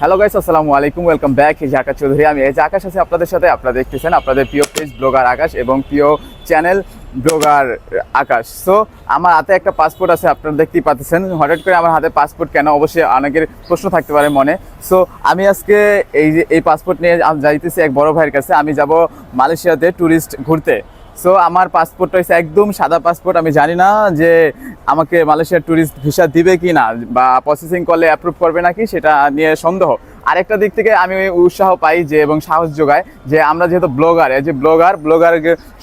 Hello guys আসসালামু আলাইকুম welcome back যে আকাশ চৌধুরী, আমি যে আকাশ আছে আপনাদের সাথে। আপনারা দেখতেছেন আপনাদের প্রিয় পেজ ব্লগার আকাশ এবং প্রিয় চ্যানেল ব্লগার আকাশ। সো আমার হাতে একটা পাসপোর্ট আছে, আপনারা দেখতেই পাচ্ছেন। হঠাৎ করে আমার হাতে পাসপোর্ট কেন? অবশ্যই অনেকের প্রশ্ন থাকতে পারে মনে। সো আমি আজকে এই যে, এই পাসপোর্ট নিয়ে যাইতেছি এক বড় ভাইয়ের কাছে। আমি যাব মালয়েশিয়াতে ট্যুরিস্ট ঘুরতে। সো আমার পাসপোর্টটা হচ্ছে একদম সাদা পাসপোর্ট আমি জানি না যে আমাকে মালয়েশিয়ার ট্যুরিস্ট ভিসা দিবে কি না বা প্রসেসিং করলে অ্যাপ্রুভ করবে নাকি সেটা নিয়ে সন্দেহ। আরেকটা দিক থেকে আমি উৎসাহ পাই যে এবং সাহস যোগায় যে আমরা যেহেতু ব্লগার যে ব্লগার ব্লগার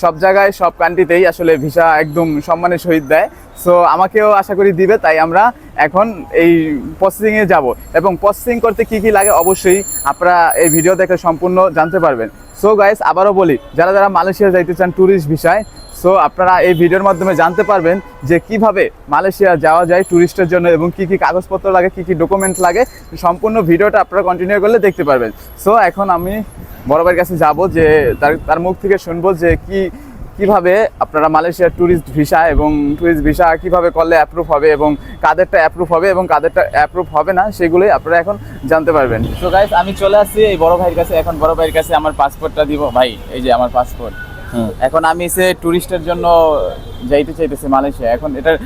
সব জায়গায়, সব কান্ট্রিতেই আসলে ভিসা একদম সম্মানের সহিত দেয়। সো আমাকেও আশা করি দিবে, তাই আমরা এখন এই প্রসেসিংয়ে যাব। এবং প্রসেসিং করতে কি কি লাগে অবশ্যই আপনারা এই ভিডিও দেখে সম্পূর্ণ জানতে পারবেন। সো গাইস আবারও বলি, যারা যারা মালয়েশিয়া যাইতে চান ট্যুরিস্ট ভিসায় সো আপনারা এই ভিডিওর মাধ্যমে জানতে পারবেন যে কীভাবে মালয়েশিয়া যাওয়া যায় ট্যুরিস্টের জন্য এবং কি কি কাগজপত্র লাগে, কি কি ডকুমেন্ট লাগে। সম্পূর্ণ ভিডিওটা আপনারা কন্টিনিউ করলে দেখতে পারবেন। সো এখন আমি বড় কাছে যাব যে তার তার মুখ থেকে শুনব যে কি কীভাবে আপনারা মালয়েশিয়ার ট্যুরিস্ট ভিসা এবং ট্যুরিস্ট ভিসা কীভাবে করলে অ্যাপ্রুভ হবে এবং কাদেরটা অ্যাপ্রুভ হবে এবং কাদেরটা অ্যাপ্রুভ হবে না সেগুলোই আপনারা এখন জানতে পারবেন। তো গাইস আমি চলে আসছি এই বড় ভাইয়ের কাছে। এখন বড় ভাইয়ের কাছে আমার পাসপোর্টটা দিব। ভাই এই যে আমার পাসপোর্ট এখন আমি সে ট্যুরিস্টের জন্য যাইতে চাইতেছি মালয়েশিয়া। এখন এটার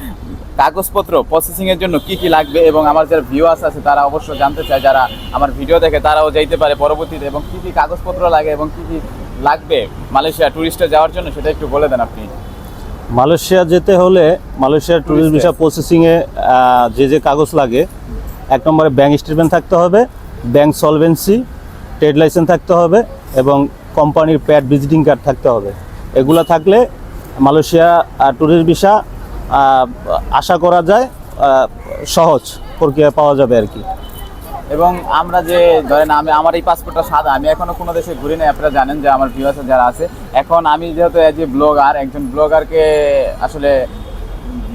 কাগজপত্র প্রসেসিং এর জন্য কি কি লাগবে এবং আমার যারা ভিউয়ার্স আছে তারা অবশ্য জানতে চায় যারা আমার ভিডিও দেখে তারাও যাইতে পারে পরবর্তীতে। এবং কি কি কাগজপত্র লাগে এবং কি কি লাগবে মালয়েশিয়া ট্যুরিস্টে যাওয়ার জন্য? সেটা একটু বলে দেন আপনি। মালয়েশিয়া যেতে হলে মালয়েশিয়ার ট্যুরিস্ট ভিসা প্রসেসিংয়ে যে যে কাগজ লাগে এক নম্বরে ব্যাংক স্টেটমেন্ট থাকতে হবে ব্যাংক সলভেন্সি ট্রেড লাইসেন্স থাকতে হবে এবং কোম্পানির প্যাড ভিজিটিং কার্ড থাকতে হবে। এগুলো থাকলে মালয়েশিয়া ট্যুরিস্ট ভিসা আশা করা যায় সহজ প্রক্রিয়া পাওয়া যাবে আর কি। এবং আমরা যে, ধরেন আমি, আমার এই পাসপোর্টটা সাদা, আমি এখনও কোনো দেশে ঘুরি নাই, আপনারা জানেন যে আমার ভিউয়ার্স যারা আছে। এখন আমি যেহেতু এজ এ ব্লগার একজন ব্লগারকে আসলে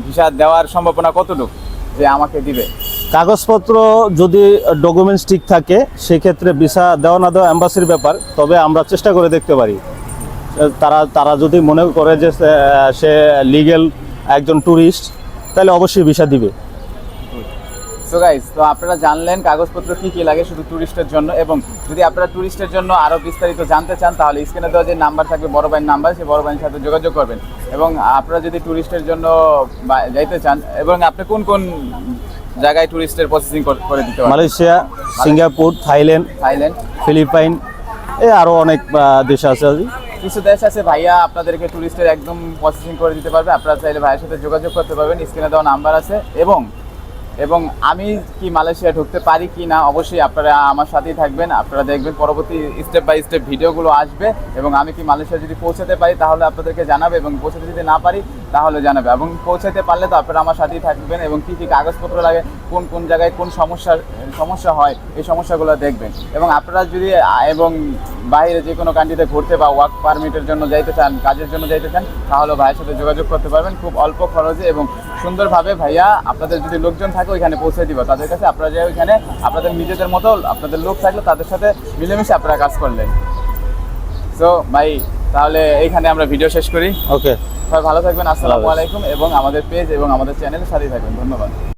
ভিসা দেওয়ার সম্ভাবনা কতটুকু যে আমাকে দিবে? কাগজপত্র যদি ডকুমেন্টস ঠিক থাকে, সেক্ষেত্রে ভিসা দেওয়া না দেওয়া অ্যাম্বাসির ব্যাপার, তবে আমরা চেষ্টা করে দেখতে পারি। তারা তারা যদি মনে করে যে, সে লিগেল একজন ট্যুরিস্ট তাহলে অবশ্যই ভিসা দিবে। সো গাইস তো আপনারা জানলেন কাগজপত্র কি কি লাগে শুধু ট্যুরিস্টের জন্য এবং যদি আপনারা ট্যুরিস্টের জন্য আরও বিস্তারিত জানতে চান তাহলে স্ক্রিনে দেওয়া যে নাম্বার থাকবে বড় ভাইয়ের নাম্বার সেই বড় ভাইয়ের সাথে যোগাযোগ করবেন। এবং আপনারা যদি ট্যুরিস্টের জন্য যাইতে চান এবং আপনি কোন কোন জায়গায় ট্যুরিস্টের প্রসেসিং করে দিতে পারেন? Malaysia Singapore Thailand Thailand. Philippines এ আরও অনেক দেশ আছে কিছু দেশ আছে ভাইয়া আপনাদেরকে ট্যুরিস্টের একদম প্রসেসিং করে দিতে পারবে। আপনারা চাইলে ভাইয়ের সাথে যোগাযোগ করতে পারবেন স্ক্রিনে দেওয়া নাম্বার আছে। এবং এবং আমি কি মালয়েশিয়া ঢুকতে পারি কি না, অবশ্যই আপনারা আমার সাথেই থাকবেন। আপনারা দেখবেন পরবর্তী স্টেপ বাই স্টেপ ভিডিওগুলো আসবে এবং আমি কি মালয়েশিয়া যদি পৌঁছাতে পারি তাহলে আপনাদেরকে জানাবে এবং পৌঁছাতে যদি না পারি তাহলে জানাবে। এবং পৌঁছাতে পারলে তো আপনারা আমার সাথেই থাকবেন এবং কি কী কাগজপত্র লাগে, কোন কোন জায়গায় কোন সমস্যার, সমস্যা হয়, এই সমস্যাগুলো দেখবেন। এবং আপনারা যদি, এবং বাইরে যে কোনো কান্ট্রিতে ঘুরতে বা ওয়ার্ক পারমিটের জন্য যাইতে চান কাজের জন্য যাইতে চান তাহলে ভাইয়ের সাথে যোগাযোগ করতে পারবেন খুব অল্প খরচে এবং সুন্দরভাবে ভাইয়া আপনাদের যদি লোকজন থাকে ওইখানে পৌঁছে দিব। তাদের কাছে আপনারা যে ওইখানে আপনাদের নিজেদের মতো আপনাদের লোক থাকলে তাদের সাথে মিলেমিশে আপনারা কাজ করলেন। সো ভাই তাহলে এইখানে আমরা ভিডিও শেষ করি। ওকে সবাই ভালো থাকবেন আসসালামু আলাইকুম এবং আমাদের পেজ এবং আমাদের চ্যানেলের সাথেই থাকবেন। ধন্যবাদ।